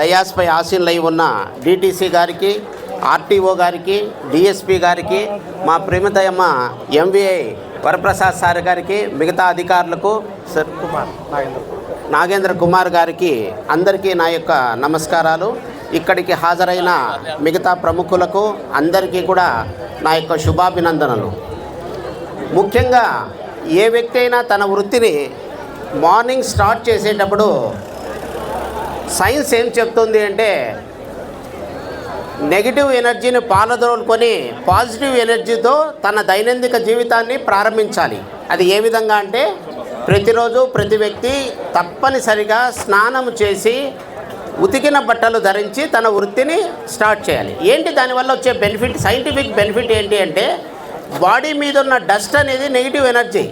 డయాస్పై ఆశీనులై ఉన్న డిటీసీ గారికి ఆర్టీఓ గారికి డిఎస్పి గారికి మా ప్రేమతయమ్మ ఎంవిఐ వరప్రసాద్ సార్ గారికి మిగతా అధికారులకు సర్ కుమార్. నాగేంద్ర కుమార్ గారికి అందరికీ నా యొక్క నమస్కారాలు. ఇక్కడికి హాజరైన మిగతా ప్రముఖులకు అందరికీ కూడా నా యొక్క శుభాభినందనలు. ముఖ్యంగా ఏ వ్యక్తి అయినా తన వృత్తిని మార్నింగ్ స్టార్ట్ చేసేటప్పుడు సైన్స్ ఏం చెప్తుంది అంటే నెగిటివ్ ఎనర్జీని పాలదోలుకొని పాజిటివ్ ఎనర్జీతో తన దైనందిక జీవితాన్ని ప్రారంభించాలి. అది ఏ విధంగా అంటే ప్రతిరోజు ప్రతి వ్యక్తి తప్పనిసరిగా స్నానం చేసి ఉతికిన బట్టలు ధరించి తన వృత్తిని స్టార్ట్ చేయాలి. ఏంటి దానివల్ల వచ్చే బెనిఫిట్? సైంటిఫిక్ బెనిఫిట్ ఏంటి అంటే బాడీ మీద ఉన్న డస్ట్ అనేది నెగిటివ్ ఎనర్జీ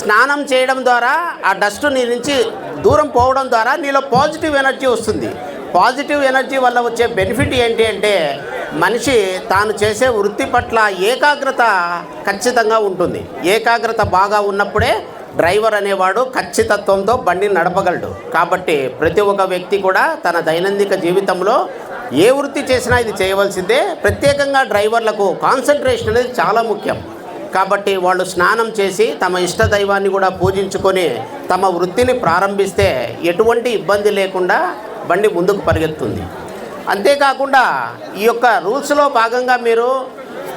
స్నానం చేయడం ద్వారా ఆ డస్ట్ నీ నుంచి దూరం పోవడం ద్వారా నీలో పాజిటివ్ ఎనర్జీ వస్తుంది. పాజిటివ్ ఎనర్జీ వల్ల వచ్చే బెనిఫిట్ ఏంటి అంటే మనిషి తాను చేసే వృత్తి పట్ల ఏకాగ్రత ఖచ్చితంగా ఉంటుంది. ఏకాగ్రత బాగా ఉన్నప్పుడే డ్రైవర్ అనేవాడు ఖచ్చితత్వంతో బండిని నడపగలడు. కాబట్టి ప్రతి ఒక్క వ్యక్తి కూడా తన దైనందిక జీవితంలో ఏ వృత్తి చేసినా ఇది చేయవలసిందే. ప్రత్యేకంగా డ్రైవర్లకు కాన్సన్ట్రేషన్ అనేది చాలా ముఖ్యం. కాబట్టి వాళ్ళు స్నానం చేసి తమ ఇష్ట దైవాన్ని కూడా పూజించుకొని తమ వృత్తిని ప్రారంభిస్తే ఎటువంటి ఇబ్బంది లేకుండా బండి ముందుకు పరిగెత్తుంది. అంతేకాకుండా ఈ యొక్క రూల్స్లో భాగంగా మీరు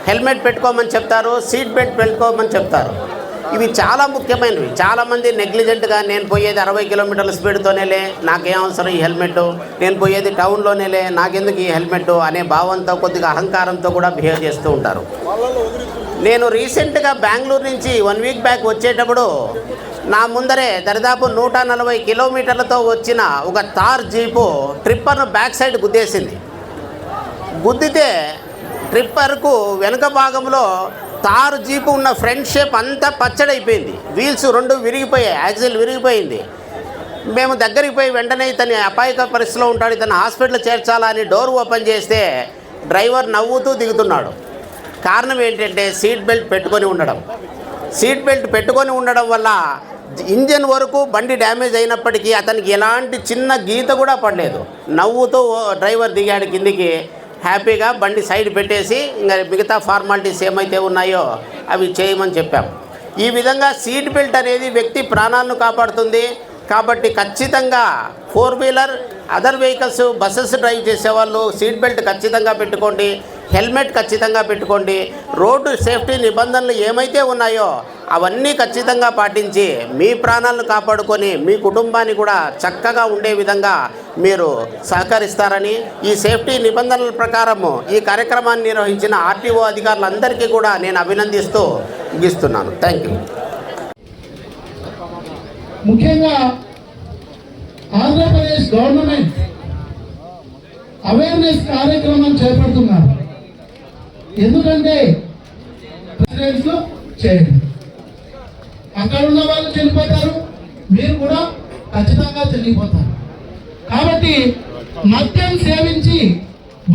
హెల్మెట్ పెట్టుకోమని చెప్తారు సీట్ బెల్ట్ పెట్టుకోమని చెప్తారు. ఇవి చాలా ముఖ్యమైనవి. చాలామంది నెగ్లిజెంట్గా నేను పోయేది అరవై కిలోమీటర్ల స్పీడ్తోనేలే నాకేం అవసరం ఈ హెల్మెట్ నేను పోయేది టౌన్లోనేలే నాకెందుకు ఈ హెల్మెట్ అనే భావంతో కొద్దిగా అహంకారంతో కూడా బిహేవ్ చేస్తూ ఉంటారు. నేను రీసెంట్గా బెంగళూరు నుంచి వన్ వీక్ బ్యాక్ వచ్చేటప్పుడు నా ముందరే దరిదాపు నూట నలభై కిలోమీటర్లతో వచ్చిన ఒక తార్ జీపు ట్రిప్పర్ను బ్యాక్ సైడ్ గుద్దేసింది. గుద్దితే ట్రిప్పర్కు వెనుక భాగంలో తారు జీపు ఉన్న ఫ్రంట్ షేప్ అంతా పచ్చడైపోయింది. వీల్స్ రెండు విరిగిపోయాయి యాక్సిల్ విరిగిపోయింది. మేము దగ్గరికి పోయి వెంటనే ఇతని అపాయక పరిస్థితిలో ఉంటాడు ఇతను హాస్పిటల్ చేర్చాలా అని డోర్ ఓపెన్ చేస్తే డ్రైవర్ నవ్వుతూ దిగుతున్నాడు. కారణం ఏంటంటే సీట్ బెల్ట్ పెట్టుకొని ఉండడం. సీట్ బెల్ట్ పెట్టుకొని ఉండడం వల్ల ఇంజన్ వరకు బండి డ్యామేజ్ అయినప్పటికీ అతనికి ఎలాంటి చిన్న గీత కూడా పడలేదు. నవ్వుతూ డ్రైవర్ దిగాడు కిందికి. హ్యాపీగా బండి సైడ్ పెట్టేసి ఇంకా మిగతా ఫార్మాలిటీస్ ఏమైతే ఉన్నాయో అవి చేయమని చెప్పాం. ఈ విధంగా సీట్ బెల్ట్ అనేది వ్యక్తి ప్రాణాలను కాపాడుతుంది. కాబట్టి ఖచ్చితంగా four wheeler other vehicles buses drive చేసేవాళ్ళు సీట్ బెల్ట్ ఖచ్చితంగా పెట్టుకోండి. హెల్మెట్ ఖచ్చితంగా పెట్టుకోండి. రోడ్డు సేఫ్టీ నిబంధనలు ఏమైతే ఉన్నాయో అవన్నీ ఖచ్చితంగా పాటించి మీ ప్రాణాలను కాపాడుకొని మీ కుటుంబాన్ని కూడా చక్కగా ఉండే విధంగా మీరు సహకరిస్తారని ఈ సేఫ్టీ నిబంధనల ప్రకారము ఈ కార్యక్రమాన్ని నిర్వహించిన ఆర్టీఓ అధికారులందరికీ కూడా నేను అభినందిస్తూ ముగిస్తున్నాను. థ్యాంక్ యూ ముఖ్యంగా ఆంధ్రప్రదేశ్ గవర్నమెంట్ అవేర్నెస్ కార్యక్రమం చేపడుతున్నారు. ఎందుకంటే చేయండి అక్కడ ఉన్న వాళ్ళు చనిపోతారు మీరు కూడా ఖచ్చితంగా చనిపోతారు. కాబట్టి మద్యం సేవించి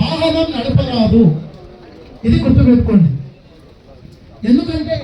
వాహనం నడపరాదు. ఇది గుర్తుపెట్టుకోండి. ఎందుకంటే